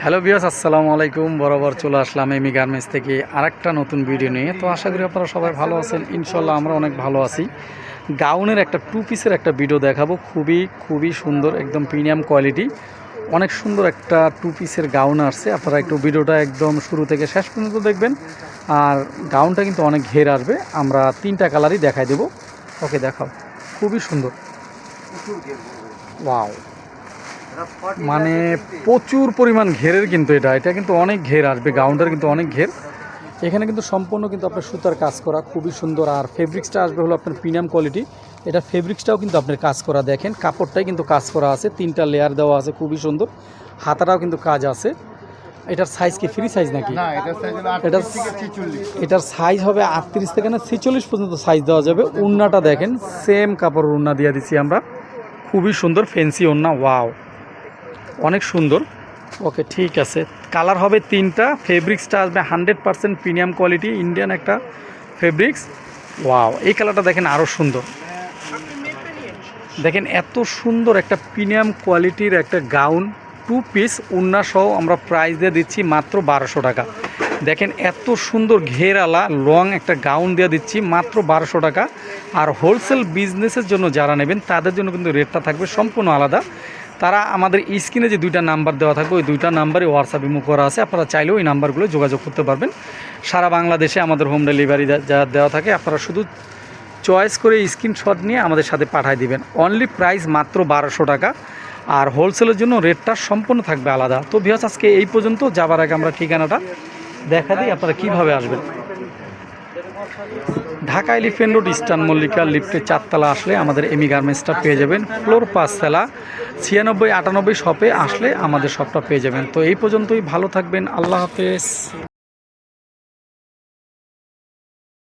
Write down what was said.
Hello বিয়াস আসসালামু আলাইকুম। বরাবর চলে আসলাম এমি গার্মেন্টস থেকে আরেকটা নতুন ভিডিও নিয়ে। তো আশা করি আপনারা সবাই ভালো আছেন। ইনশাল্লাহ আমরা অনেক ভালো আছি। গাউনের একটা টু পিসের একটা ভিডিও দেখাবো। খুবই খুবই সুন্দর, একদম প্রিমিয়াম কোয়ালিটি অনেক সুন্দর একটা টু পিসের গাউন আসছে। আপনারা একটু ভিডিওটা একদম শুরু থেকে শেষ পর্যন্ত দেখবেন। আর গাউনটা কিন্তু অনেক ঘের আসবে। আমরা তিনটা কালারই দেখাই দেবো। ওকে, দেখাও। খুবই সুন্দর। ওয়াও। মানে প্রচুর পরিমাণ ঘেরের কিন্তু এটা। এটা কিন্তু অনেক ঘের আসবে গাউনটার কিন্তু অনেক ঘের। এখানে কিন্তু সম্পূর্ণ কিন্তু আপনার সুতার কাজ করা খুবই সুন্দর। আর ফেব্রিক্সটা আসবে হলো আপনার প্রিমিয়াম কোয়ালিটি এটা ফেব্রিক্সটাও কিন্তু আপনার কাজ করা দেখেন। কাপড়টাই কিন্তু কাজ করা আছে তিনটা লেয়ার দেওয়া আছে খুবই সুন্দর। হাতাটাও কিন্তু কাজ আছে। এটার সাইজ কি ফ্রি সাইজ নাকি? না এটা সাইজ হলো এটা 38 থেকে 46 এটার সাইজ হবে আটত্রিশ থেকে না ছেচল্লিশ পর্যন্ত সাইজ দেওয়া যাবে। উন্নাটা দেখেন সেম কাপড় উন্না দিয়ে দিচ্ছি আমরা। খুবই সুন্দর ফেন্সি ওন্না ওয়াও অনেক সুন্দর। ওকে, ঠিক আছে। কালার হবে তিনটা। ফেব্রিক্সটা আসবে hundred percent premium quality, Indian একটা ফেব্রিক্স। ওয়াও, এই কালারটা দেখেন আরও সুন্দর। দেখেন এত সুন্দর একটা প্রিমিয়াম কোয়ালিটির একটা গাউন টু পিস উন্না সহ আমরা প্রাইস দিয়ে দিচ্ছি মাত্র বারোশো টাকা। দেখেন এত সুন্দর ঘেরালা লং একটা গাউন দিয়ে দিচ্ছি মাত্র বারোশো টাকা। আর হোলসেল বিজনেসের জন্য যারা নেবেন, তাদের জন্য কিন্তু রেটটা থাকবে সম্পূর্ণ আলাদা। তারা আমাদের স্ক্রিনে যে দুইটা নাম্বার দেওয়া থাকবে, ওই দুইটা নাম্বারে হোয়াটসঅ্যাপ ইমো করা আছে। আপনারা চাইলেও ওই নাম্বারগুলো যোগাযোগ করতে পারবেন। সারা বাংলাদেশে আমাদের হোম ডেলিভারি যা দেওয়া থাকে, আপনারা শুধু চয়েস করে স্ক্রিনশট নিয়ে আমাদের সাথে পাঠিয়ে দিবেন। অনলি প্রাইস মাত্র বারোশো টাকা। আর হোলসেলের জন্য রেটটা সম্পূর্ণ থাকবে আলাদা। তো ভিওস আজকে এই পর্যন্ত। যাবার আগে আমরা ঠিকানাটা দেখা দিই, আপনারা কীভাবে আসবেন? Dhaka Elephant Road, Eastern Mallika লিফটে চারতলা আসলে আমাদের এমি গার্মেন্টসটা পেয়ে যাবেন। ফ্লোর পাঁচতলা ছিয়ানব্বই আটানব্বই শপে আসলে আমাদের শপটা পেয়ে যাবেন। তো এই পর্যন্তই, ভালো থাকবেন, আল্লাহ হাফেজ।